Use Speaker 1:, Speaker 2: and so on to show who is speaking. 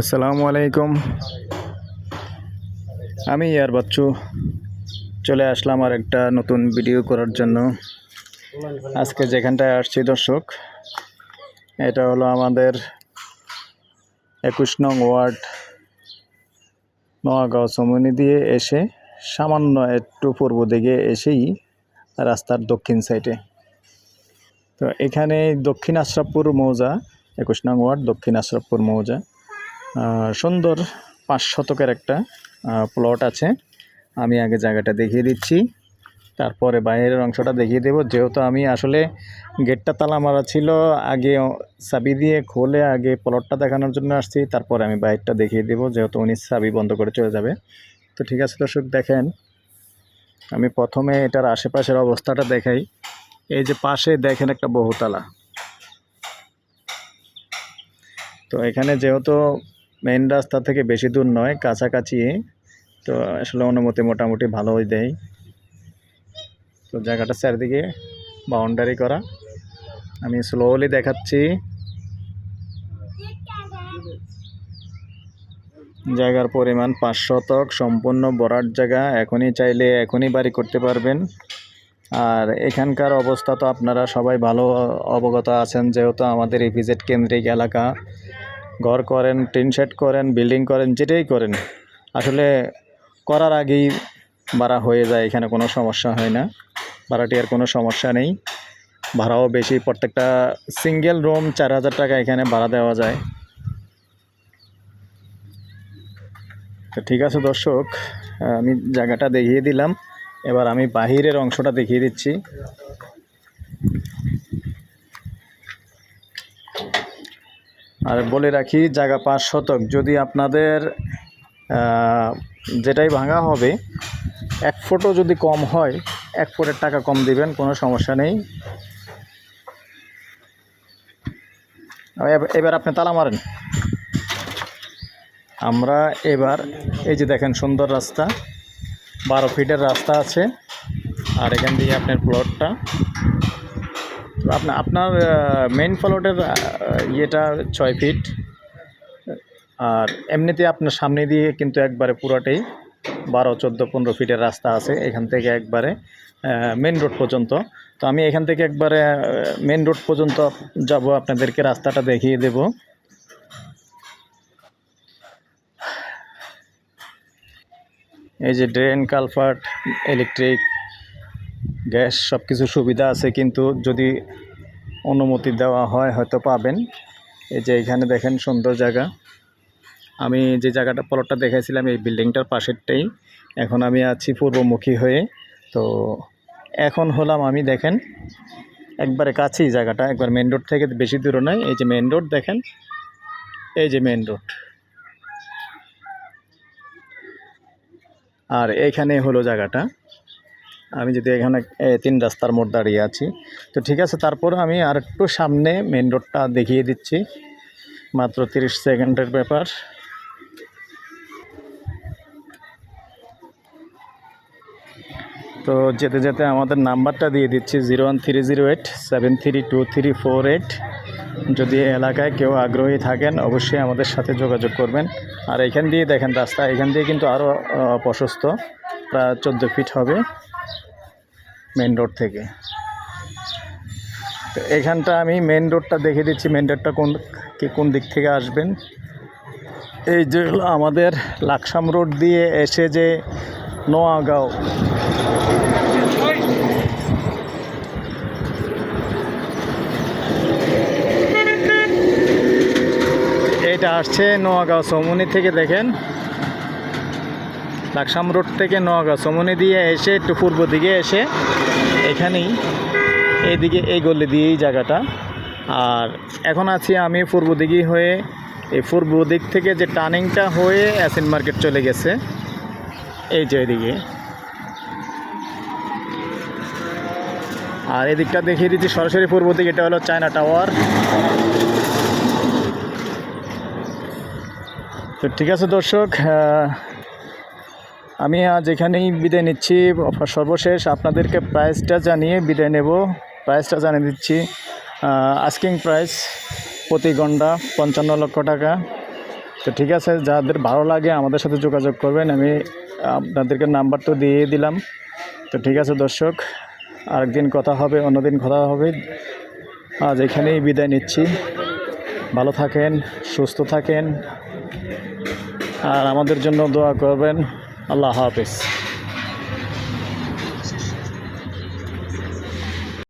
Speaker 1: আসসালামু আলাইকুম। আমি ইয়ার বাচ্চু। চলে আসলাম আর একটা নতুন ভিডিও করার জন্য। আজকে যেখানটায় আসছি দর্শক, এটা হলো আমাদের একুশ নং ওয়ার্ড নোয়াগাঁও চমনি দিয়ে এসে সামান্য একটু পূর্ব দিকে এসেই রাস্তার দক্ষিণ সাইডে তো এখানে দক্ষিণ আশরাফপুর মৌজা একুশ নং ওয়ার্ড, দক্ষিণ আশরাফপুর মৌজা। সুন্দর পাঁচ শতকের একটা প্লট আছে। আমি আগে জায়গাটা দেখিয়ে দিচ্ছি। তারপরে বাইরের অংশটা দেখিয়ে দেবো। যেহেতু আমি আসলে গেটটা তালা মারা ছিল, আগে চাবি দিয়ে খোলে আগে প্লটটা দেখানোর জন্য আসছি, তারপরে আমি বাইরটা দেখিয়ে দেবো, যেহেতু উনি চাবি বন্ধ করে চলে যাবে। তো ঠিক আছে, দর্শক, দেখেন। আমি প্রথমে এটার আশেপাশের অবস্থাটা দেখাই। এই যে পাশে দেখেন একটা বহুতলা। তো এখানে যেহেতু মেইন রাস্তা থেকে বেশি দূর নয়, কাছাকাছি, তো আসলে অনুমতি মোটামুটি ভালোই দেয়। তো জায়গাটা চারিদিকে বাউন্ডারি করা। আমি স্লোলি দেখাচ্ছি। জায়গার পরিমাণ পাঁচ শতক, সম্পূর্ণ বরাট জায়গা। এখনই চাইলে এখনই বাড়ি করতে পারবেন। আর এখানকার অবস্থা তো আপনারা সবাই ভালো অবগত আছেন, যেহেতু আমাদের ইপিজেড কেন্দ্রিক এলাকা। ঘর করেন, টিন শেড করেন, বিল্ডিং করেন, যেটাই করেন, আসলে করার আগেই ভাড়া হয়ে যায়, এখানে কোনো সমস্যা হয় না। ভাড়াটিয়ার কোনো সমস্যা নেই। ভাড়াও বেশি, প্রত্যেকটা সিঙ্গেল রুম চার হাজার টাকা এখানে ভাড়া দেওয়া যায়। তো ঠিক আছে দর্শক, আমি জায়গাটা দেখিয়ে দিলাম। এবার আমি বাহিরের অংশটা দেখিয়ে দিচ্ছি। আর বলে রাখি, জায়গা পাঁচ শতক। যদি আপনাদের যেটাই ভাঙা হবে, এক ফুটও যদি কম হয়, এক ফুটের টাকা কম দিবেন, কোনো সমস্যা নেই। এব- এবার আপনি তালা মারেন। আমরা এবার, এই যে দেখেন সুন্দর রাস্তা, বারো ফিটের রাস্তা আছে, আর এখান দিয়ে আপনার প্লটটা তো আপনার আপনার মেইন প্লটের ইয়েটা ছয় ফিট আর এমনিতে আপনার সামনে দিয়ে কিন্তু একবারে পুরোটাই বারো, চোদ্দ, পনেরো ফিটের রাস্তা আছে এখান থেকে একবারে মেন রোড পর্যন্ত। তো আমি এখান থেকে একবারে মেন রোড পর্যন্ত যাব, আপনাদেরকে রাস্তাটা দেখিয়ে দেব। এই যে ড্রেন কালভার্ট ইলেকট্রিক গ্যাস সব কিছু সুবিধা আছে, কিন্তু যদি অনুমতি দেওয়া হয়, হয়তো পাবেন। এই যে এখানে দেখেন সুন্দর জায়গা। আমি যে জায়গাটা প্লটটা দেখাইছিলাম, এই বিল্ডিংটার পাশেরটাই। এখন আমি আছি পূর্বমুখী হয়ে। তো এখন হলাম আমি, দেখেন, একবারে কাছেই জায়গাটা। একবার মেন রোড থেকে বেশি দূরে নয়, এই যে মেন রোড দেখেন, এই যে মেন রোড আর এইখানে হলো জায়গাটা। আমি যদি এখানে তিন রাস্তার মোড় দাঁড়িয়ে আছি। তো ঠিক আছে, তারপর আমি আর একটু সামনে মেন রোডটা দেখিয়ে দিচ্ছি। মাত্র তিরিশ সেকেন্ডের ব্যাপার। তো যেতে যেতে আমাদের নাম্বারটা দিয়ে দিচ্ছি zero one three zero eight seven three two three four eight. যদি এলাকায় কেউ আগ্রহী থাকেন, অবশ্যই আমাদের সাথে যোগাযোগ করবেন। আর এখান দিয়ে দেখেন, রাস্তা এখান দিয়ে কিন্তু আরও প্রশস্ত প্রায় চোদ্দ ফিট হবে। মেন রোড থেকে। তো এখানটা আমি মেন রোডটা দেখে দিচ্ছি মেন রোডটা কোন, কে কোন দিক থেকে আসবেন। এই যে আমাদের লাকসাম রোড দিয়ে এসে যে নোয়াগাঁও এটা আসছে নোয়াগাঁও সমুনি থেকে দেখেন। লাকসাম রোড থেকে নোয়াগাঁও সমুনি দিয়ে এসে একটু পূর্ব দিকে এসে এখানেই, এইদিকে এই গলি দিয়েই জায়গাটা। আর এখন আছি আমি পূর্ব দিকেই হয়ে, এই পূর্ব দিক থেকে যে টার্নিংটা হয়ে অ্যাসিন মার্কেট চলে গেছে, এই যে এদিকে আর এদিকটা দেখিয়ে দিচ্ছি সরাসরি পূর্ব দিকে, এটা হলো চায়না টাওয়ার। তো ঠিক আছে দর্শক আমি আজ এখানেই বিদায় নিচ্ছি। সর্বশেষ আপনাদেরকে প্রাইসটা জানিয়ে বিদায় নেব। প্রাইসটা জানিয়ে দিচ্ছি। আস্কিং প্রাইস প্রতি ঘণ্টা পঞ্চান্ন লক্ষ টাকা। তো ঠিক আছে, যাদের ভালো লাগে আমাদের সাথে যোগাযোগ করবেন, আমি আপনাদেরকে নাম্বার তো দিয়ে দিলাম। তো ঠিক আছে দর্শক, আরেকদিন কথা হবে, অন্যদিন কথা হবে। আজ এখানেই বিদায় নিচ্ছি। ভালো থাকেন, সুস্থ থাকেন। আর আমাদের জন্য দোয়া করবেন। আল্লাহ হাফেজ।